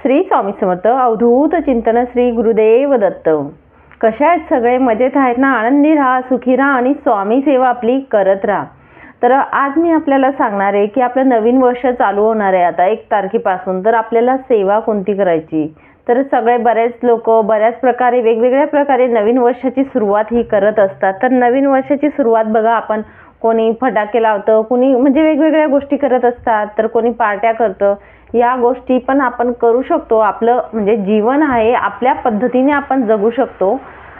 श्री स्वामी समर्थ अवधूत चिंतन श्री गुरुदेव दत्त. कशा आहेत सगळे? मजेत आहेत ना? आनंदी राहा सुखी राहा आणि स्वामी सेवा आपली करत राहा. तर आज मी आपल्याला सांगणार आहे की आपलं नवीन वर्ष चालू होणार आहे आता एक तारखेपासून. तर आपल्याला सेवा कोणती करायची? तर सगळे बरेच लोक बऱ्याच प्रकारे वेगवेगळ्या प्रकारे नवीन वर्षाची सुरुवात ही करत असतात. तर नवीन वर्षाची सुरुवात बघा आपण कोणी फटाके लावतं कोणी म्हणजे वेगवेगळ्या गोष्टी करत असतात. तर कोणी पार्ट्या करतं. या गोष्टी पण आपण करू शकतो. आपलं म्हणजे जीवन आहे आपल्या पद्धतीने आपण जगू शकतो.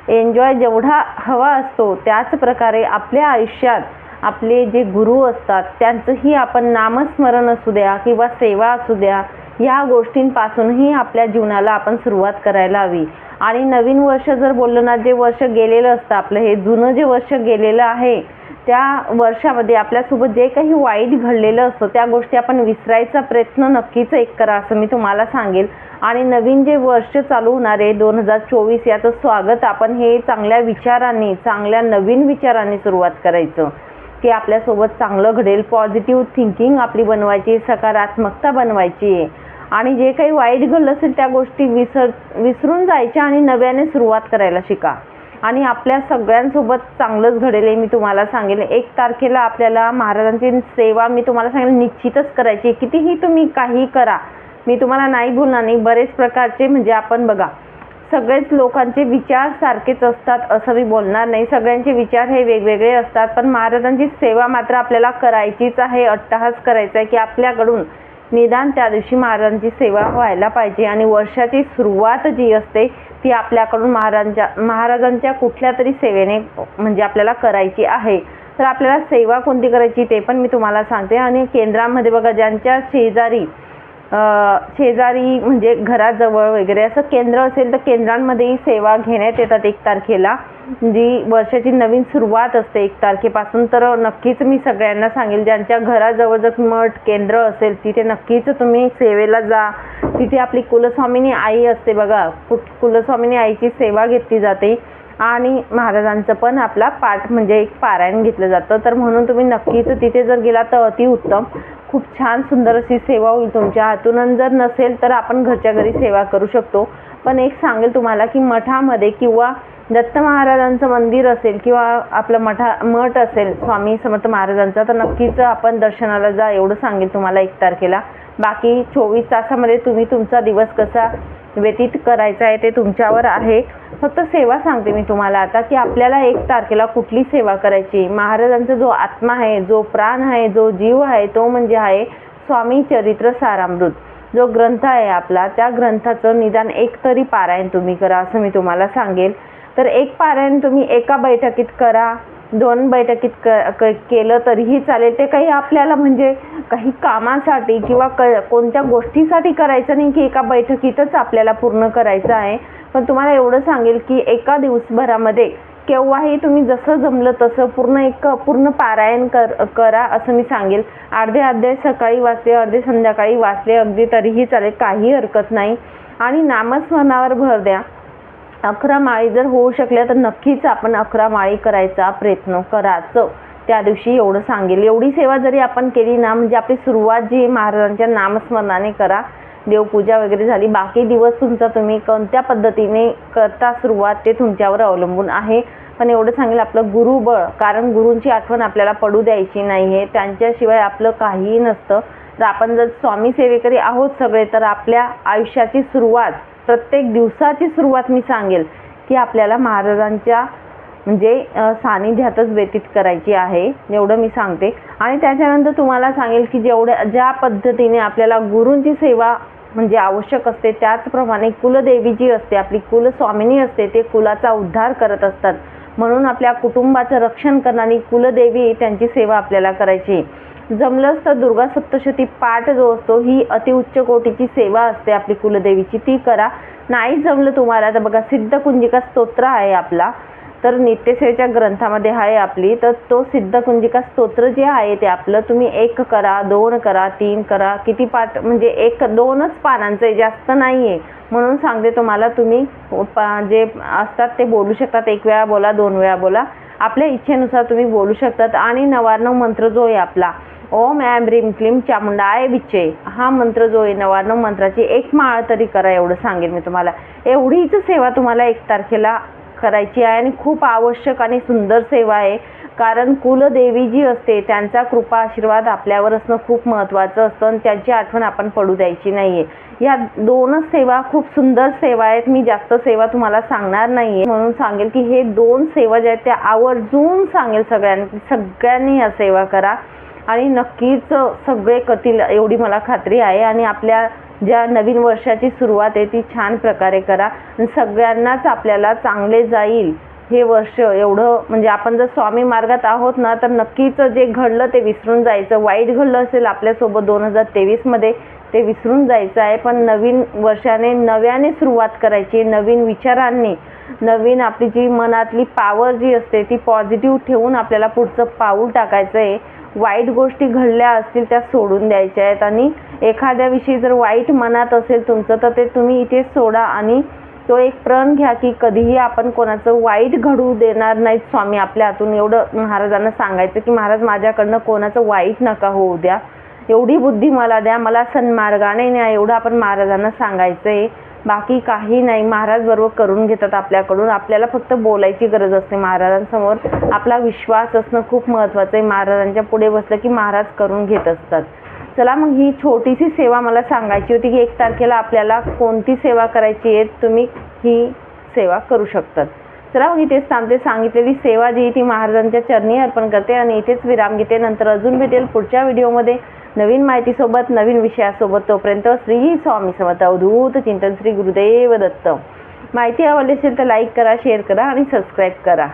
एन्जॉय जेवढा हवा असतो त्याच प्रकारे आपल्या आयुष्यात आपले जे गुरु असतात त्यांचंही आपण नामस्मरण असू द्या किंवा सेवा असू द्या या गोष्टींपासूनही आपल्या जीवनाला आपण सुरुवात करायला हवी. आणि नवीन वर्ष जर बोललो ना जे वर्ष गेलेलं असतं आपलं हे जुनं जे वर्ष गेलेलं आहे त्या वर्षामध्ये आपल्यासोबत जे काही वाईट घडलेलं असतं त्या गोष्टी आपण विसरायचा प्रयत्न नक्कीच एक करा असं मी तुम्हाला सांगेल. आणि नवीन जे वर्ष चालू होणार आहे दोन हजार चोवीस याचं स्वागत आपण हे चांगल्या विचारांनी चांगल्या नवीन विचारांनी सुरुवात करायचं. की आपल्यासोबत चांगलं घडेल पॉझिटिव्ह थिंकिंग आपली बनवायची सकारात्मकता बनवायची आहे. आणि जे काही वाईट घडलं असेल त्या गोष्टी विसर विसरून जायच्या आणि नव्याने सुरुवात करायला शिका. आणि आपल्या सगळ्यांसोबत चांगलंच घडेल हे मी तुम्हाला सांगेल. एक तारखेला आपल्याला महाराजांची सेवा मी तुम्हाला सांगेल निश्चितच करायची कितीही तुम्ही काही करा मी तुम्हाला नाही बोलणार नाही. बरेच प्रकारचे म्हणजे आपण बघा सगळेच लोकांचे विचार सारखेच असतात असं मी बोलणार नाही. सगळ्यांचे विचार हे वेगवेगळे असतात पण महाराजांची सेवा मात्र आपल्याला करायचीच आहे अट्टहास करायचा आहे की आपल्याकडून निदान त्या दिवशी महाराजांची सेवा व्हायला पाहिजे आणि वर्षाची सुरुवात जी असते ती आपल्याकडून महाराजांच्या महाराजांच्या कुठल्या तरी सेवेने म्हणजे आपल्याला करायची आहे. तर आपल्याला सेवा कोणती करायची ते पण मी तुम्हाला सांगते. आणि केंद्रामध्ये बघा ज्यांच्या शेजारी शेजारी म्हणजे घराजवळ वगैरे असं केंद्र असेल तर केंद्रांमध्येही सेवा घेण्यात येतात एक तारखेला. जी वर्षाची नवीन सुरुवात असते एक तारखेपासून. तर नक्कीच मी सगळ्यांना सांगेल ज्यांच्या घराजवळ जर मठ केंद्र असेल तिथे नक्कीच तुम्ही सेवेला जा. तिथे आपली कुलस्वामिनी आई असते बघा कुलस्वामिनी आईची सेवा घेतली जाते. आणि महाराजांचं पण आपला पाठ म्हणजे एक पारायण घेतलं जातं. तर म्हणून तुम्ही नक्कीच तिथे जर गेला तर अतिउत्तम खूप छान सुंदर अशी सेवा होईल तुमच्या हातून आणि जर नसेल तर आपण घरच्या घरी सेवा करू शकतो. पण एक सांगेल तुम्हाला की मठामध्ये किंवा दत्त महाराजांचं मंदिर असेल किंवा आपलं मठा मठ असेल स्वामी समर्थ महाराजांचा तर नक्कीच आपण दर्शनाला जा एवढं सांगेल तुम्हाला एक तारखेला. बाकी चोवीस तासामध्ये तुम्ही तुमचा दिवस कसा व्यतीत करायचा आहे ते तुमच्यावर आहे. फक्त सेवा सांगते मी तुम्हाला आता की आपल्याला एक तारखेला कुठली सेवा करायची? महाराजांचा जो आत्मा आहे जो प्राण आहे जो जीव आहे तो म्हणजे आहे स्वामी चरित्र सारामृत. जो ग्रंथ आहे आपला त्या ग्रंथाचं निदान एक तरी पारायण तुम्ही करा असं मी तुम्हाला सांगेल तर एक पारायण तुम्ही एका बैठकीत करा दोन बैठकीत क क केलं तरीही चालेल. ते काही आपल्याला म्हणजे काही कामासाठी किंवा क कोणत्या गोष्टीसाठी करायचं नाही की एका बैठकीतच आपल्याला पूर्ण करायचं आहे. पण तुम्हाला एवढं सांगेल की एका दिवसभरामध्ये केव्हाही तुम्ही जसं जमलं तसं पूर्ण एक पूर्ण पारायण कर करा असं मी सांगेल. अर्धे अध्याय सकाळी वाचले अर्धे संध्याकाळी वाचले अगदी तरीही चालेल काही हरकत नाही. आणि नामस्मरणावर भर द्या. अकरा माळी जर होऊ शकल्या तर नक्कीच आपण अकरा माळी करायचा प्रयत्न करायचं. त्या दिवशी एवढं सांगेल. एवढी सेवा जरी आपण केली ना म्हणजे आपली सुरुवात जी महाराजांच्या नामस्मरणाने करा देवपूजा वगैरे झाली बाकी दिवस तुमचा तुम्ही कोणत्या पद्धतीने करता सुरुवात ते तुमच्यावर अवलंबून आहे. पण एवढं सांगेल आपलं गुरुबळ कारण गुरूंची आठवण आपल्याला पडू द्यायची नाही आहे त्यांच्याशिवाय आपलं काहीही नसतं. तर आपण जर स्वामी सेवेकरी आहोत सगळे तर आपल्या आयुष्याची सुरुवात प्रत्येक दिवसाची सुरुवात मी सांगेल की आपल्याला महाराजांच्या म्हणजे सानिध्यातच व्यतीत करायची आहे एवढं मी सांगते. आणि त्याच्यानंतर तुम्हाला सांगेल की जेवढ्या ज्या पद्धतीने आपल्याला गुरूंची सेवा म्हणजे आवश्यक असते त्याचप्रमाणे कुलदेवी जी असते आपली कुलस्वामिनी असते ते कुलाचा उद्धार करत असतात. म्हणून आपल्या कुटुंबाचं रक्षण करणारी कुलदेवी त्यांची सेवा आपल्याला करायची. जमलंच तर दुर्गा सप्तशती पाठ जो असतो ही अतिउच्च कोटीची सेवा असते आपली कुलदेवीची. ती करा. नाही जमलं तुम्हाला तर बघा सिद्धकुंजिका स्तोत्र आहे आपला. तर नित्यसेवेच्या ग्रंथामध्ये आहे आपली. तर तो सिद्धकुंजिका स्तोत्र जे आहे ते आपलं तुम्ही एक करा दोन करा तीन करा. किती पाठ म्हणजे एक दोनच पानांचं आहे जास्त नाही आहे म्हणून सांगते तुम्हाला तुम्ही पा जे असतात ते बोलू शकतात. एक वेळा बोला दोन वेळा बोला. आपल्या इच्छेनुसार तुम्ही बोलू शकतात. आणि नवार्णव मंत्र जो आहे आपला ओम ॲम ह्रीम क्लीम चामुंडाय बिच्चे. हा मंत्र जो आहे नवार्णव मंत्राची एक माळ तरी करा एवढं सांगेन मी तुम्हाला. एवढीच सेवा तुम्हाला एक तारखेला करायची आहे आणि खूप आवश्यक आणि सुंदर सेवा आहे. कारण कुलदेवी जी असते त्यांचा कृपा आशीर्वाद आपल्यावर असणं खूप महत्त्वाचं असतं आणि त्यांची आठवण आपण पडू द्यायची नाही आहे या दोनच सेवा खूप सुंदर सेवा आहेत. मी जास्त सेवा तुम्हाला सांगणार नाही आहे म्हणून सांगेल की हे दोन सेवा ज्या आहेत त्या आवर्जून सांगेल सगळ्यांनी सगळ्यांनी या सेवा करा. आणि नक्कीच सगळे करतील एवढी मला खात्री आहे. आणि आपल्या ज्या नवीन वर्षाची सुरुवात आहे ती छान प्रकारे करा. आणि सगळ्यांनाच आपल्याला चांगले जाईल हे वर्ष एवढं म्हणजे आपण जर स्वामी मार्गात आहोत ना तर नक्कीच जे घडलं ते विसरून जायचं. वाईट घडलं असेल आपल्यासोबत दोन हजार तेवीसमध्ये ते विसरून जायचं आहे. पण नवीन वर्षाने नव्याने सुरुवात करायची नवीन विचारांनी नवीन आपली जी मनातली पावर जी असते ती पॉझिटिव्ह ठेवून आपल्याला पुढचं पाऊल टाकायचं आहे. वाईट गोष्टी घडल्या असतील त्या सोडून द्यायच्या आहेत. आणि एखाद्याविषयी जर वाईट मनात असेल तुमचं तर ते तुम्ही इथे सोडा आणि तो एक प्रण घ्या की कधीही आपण कोणाचं वाईट घडू देणार नाहीत स्वामी. आपल्या हातून एवढं महाराजांना सांगायचं की महाराज माझ्याकडनं कोणाचं वाईट नका होऊ द्या. एवढी बुद्धी मला द्या मला सन्मार्गाने न्या एवढं आपण महाराजांना सांगायचं आहे बाकी काही नाही महाराज बरोबर करून घेतात आपल्याकडून. आपल्याला फक्त बोलायची गरज असते महाराजांसमोर. आपला विश्वास असणं खूप महत्त्वाचं आहे. महाराजांच्या पुढे बसलं की महाराज करून घेत असतात. चला मग ही छोटीशी सेवा मला सांगायची होती की एक तारखेला आपल्याला कोणती सेवा करायची आहे तुम्ही ही सेवा करू शकतात. चला मग इथेच थांबते. सांगितलेली सेवा जी आहे ती महाराजांच्या चरणी अर्पण करते आणि इथेच विराम घेते. नंतर अजून भेटेल पुढच्या व्हिडिओमध्ये. नवीन माहितीसोबत नवीन विषयासोबत तोपर्यंत श्री स्वामी समर्थ. अवधूत चिंतन श्री गुरुदेव दत्त. माहिती आवडली असेल तर लाईक करा शेअर करा आणि सबस्क्राईब करा.